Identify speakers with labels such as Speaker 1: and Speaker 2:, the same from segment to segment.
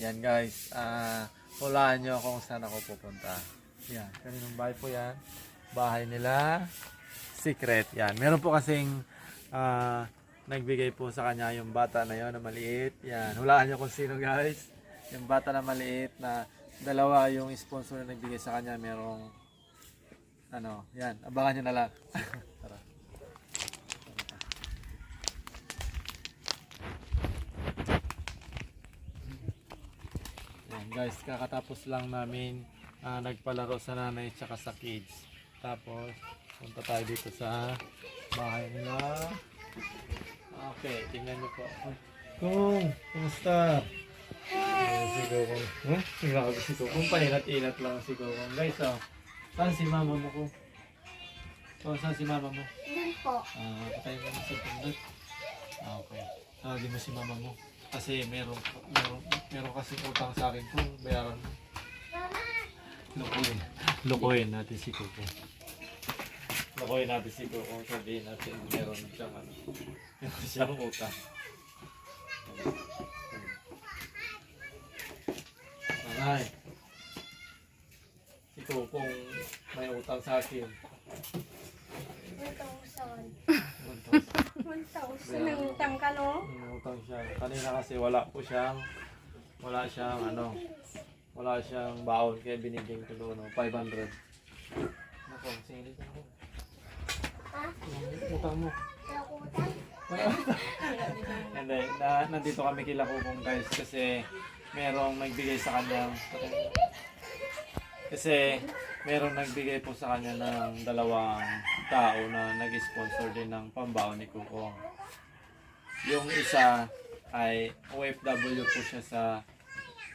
Speaker 1: Yan guys, ah hulaan nyo kung saan ako pupunta. Yan, kaninong bahay po yan. Bahay nila, secret. Yan, meron po kasing ah, nagbigay po sa kanya yung bata na yon na maliit. Yan, hulaan nyo kung sino guys. Yung bata na maliit na dalawa yung sponsor na nagbigay sa kanya. Merong ano, yan, abangan nyo na lang. Tara. Yan guys, kakatapos lang namin ah, nagpalaro sa nanay tsaka sa kids. Tapos, punta tayo dito sa bahay nila. Okay, tingnan niyo po. Kung, kumusta? Ayan, si Gogong. Huh? Grabe si Gogong. Painat-inat lang si Gogong. Guys, oh. Saan si mama mo ko? Oh, saan si mama mo?
Speaker 2: Doon po.
Speaker 1: Ah, patay mo na sa. Ah, okay. Tawagin mo si mama mo. Kasi meron, meron, meron kasi utang sa akin kung bayaran mo. Lukuhin. Lukuhin natin si Coco. Lukuhin natin si Coco. Sabihin natin meron siyang ano. Meron siyang utang. Nanay. Si Coco may utang sa akin.
Speaker 2: 1,000. 1,000 ng utang ka, no?
Speaker 1: Siya. Kanina kasi wala po siyang wala siyang ano wala siyang baon kaya binigyan ko doon no, 500. Nako, singilin ko ako.
Speaker 2: Ha?
Speaker 1: Yung Utang mo. Then, na, nandito kami kila Kukong guys kasi merong nagbigay sa kanya kasi merong nagbigay po sa kanya ng dalawang tao na nag-sponsor din ng pambaon ni Kukong. Yung isa ay OFW po siya sa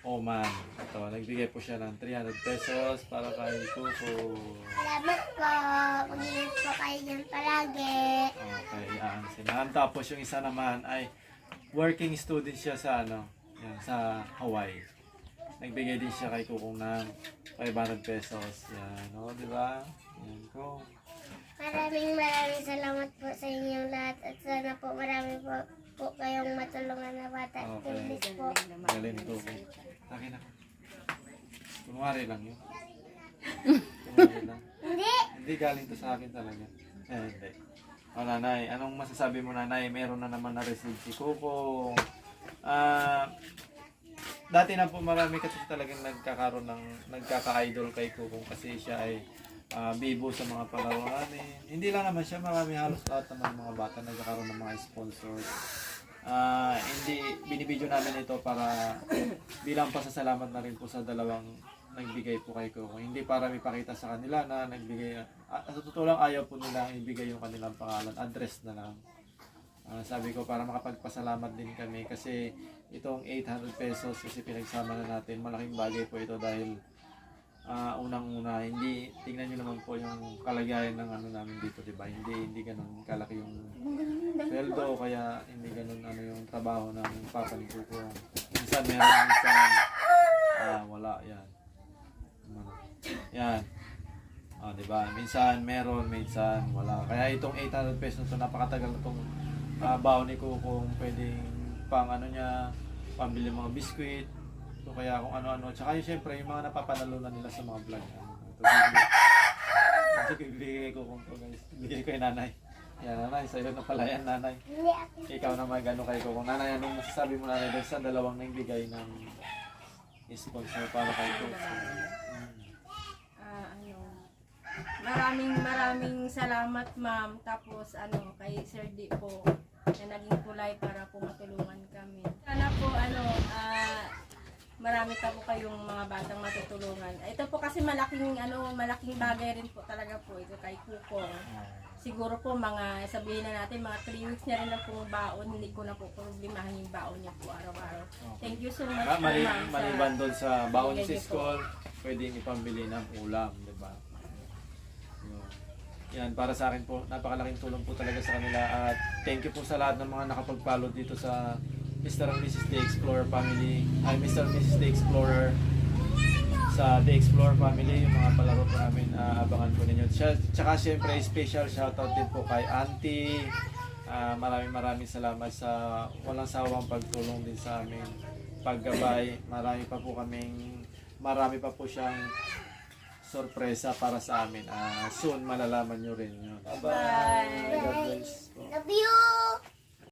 Speaker 1: Oman. Ito, nagbigay po siya ng 300 pesos para kay Kuko.
Speaker 2: Salamat po. Mag-ingat po kayo dyan palagi.
Speaker 1: Okay, yan. Sinahan. Tapos yung isa naman ay working student siya sa ano, yan, sa Hawaii. Nagbigay din siya kay Kukong ng 500 pesos. Yan, o, di ba? Yan ko.
Speaker 2: Maraming maraming salamat po sa inyong lahat at sana po marami po, po kayong matulungan na bata.
Speaker 1: Okay.
Speaker 2: Please po.
Speaker 1: Galing Kukong. Akin ako. Kunwari lang yun. Kunwari lang.
Speaker 2: Hindi.
Speaker 1: Hindi galing to sa akin talaga. Eh, hindi. O nanay, anong masasabi mo nanay? Meron na naman na-receive si Coco. Ah, dati na po marami kasi talagang nagkakaroon ng nagkaka-idol kay Coco kasi siya ay ah, bibo sa mga palaro namin. Hindi lang naman siya, marami halos lahat naman mga bata nagkakaroon ng mga sponsors. Ah, hindi binibidyo namin ito para bilang pasasalamat na rin po sa dalawang nagbigay po kay Coco. Hindi para may sa kanila na nagbigay. Ah, sa totoo lang ayaw po nila ibigay yung kanilang pangalan. Address na lang. Ah, sabi ko para makapagpasalamat din kami kasi itong 800 pesos kasi pinagsama na natin. Malaking bagay po ito dahil ah, unang-una, hindi, tingnan nyo naman po yung kalagayan ng ano namin dito, di ba? Hindi, hindi ganun kalaki yung sweldo, kaya hindi ganun ano yung trabaho ng papa ni Kuko. Minsan meron, minsan ah, wala, yan. Yan. Ah, di ba? Minsan meron, minsan wala. Kaya itong 800 pesos to, napakatagal na itong uh, baon ni Kuko kung pwedeng pang ano niya, pambili mga biskwit, So kaya kung ano-ano. Tsaka yung syempre, yung mga napapanalo na nila sa mga vlog. Ano, ito, Ito bibigay ko kung to guys. Bigay ko yung nanay. Yan nanay, sa'yo na pala yan nanay. Ikaw na mag-ano kay ko. Kung nanay, anong masasabi mo nanay doon sa dalawang nagbigay ng sponsor para kay ko?
Speaker 3: Ah, ano, maraming maraming salamat ma'am. Tapos ano, kay Sir D po na naging kulay para po matulungan kami. Sana po ano, ah, marami pa po kayong mga batang matutulungan. Ito po kasi malaking ano, malaking bagay rin po talaga po ito kay Kukong. Siguro po mga sabihin na natin mga 3 weeks na rin na pong baon, hindi ko na po problemahin yung baon niya po araw-araw. Thank you so much
Speaker 1: Ah, mali,
Speaker 3: ma'am. sa-
Speaker 1: maliban doon sa baon
Speaker 3: Bigay
Speaker 1: sa
Speaker 3: niyo po.
Speaker 1: school, pwedeng ipambili ng ulam, di ba? Yun. Yan, para sa akin po, napakalaking tulong po talaga sa kanila at thank you po sa lahat ng mga nakapag-follow dito sa Mr. and Mrs. The Explorer family, ay Mr. and Mrs. The Explorer sa The Explorer family, yung mga palaro po namin, ah, abangan po ninyo. Tsaka syempre, special shoutout din po kay Auntie. Ah, maraming maraming salamat sa walang sawang pagtulong din sa amin paggabay. Marami pa po kaming, marami pa po siyang sorpresa para sa amin. Ah, soon malalaman nyo rin yun. Aba,